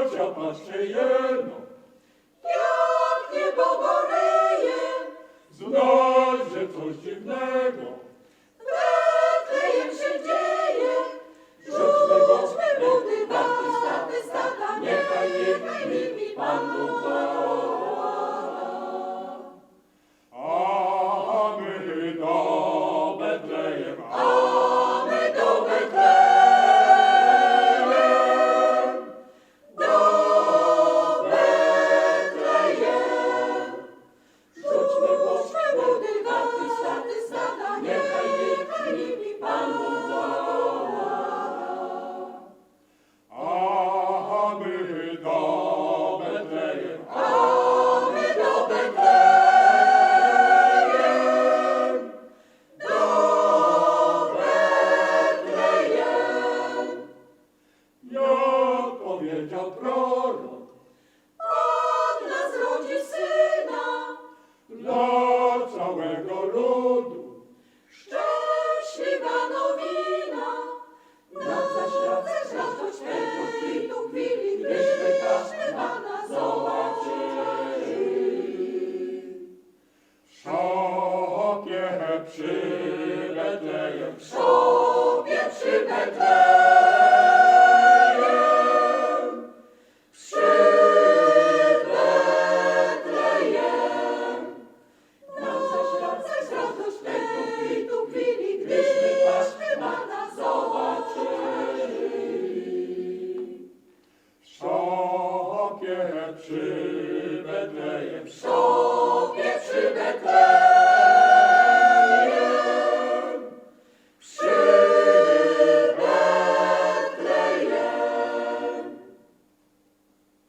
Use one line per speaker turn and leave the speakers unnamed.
Ciocia patrzcie jeno,
Jak niebo goreje,
znać, że coś dziwnego. Powiedział prorok,
Pan nas rodzi syna,
dla całego ludu.
szczęśliwa nowina. Nam zaświadczać radość tego chwilu, chwili, gdyśmy Pana zobaczyli.
W szopie przy Betlejem,
W szopie Betlejem, Betlejem, Betlejem,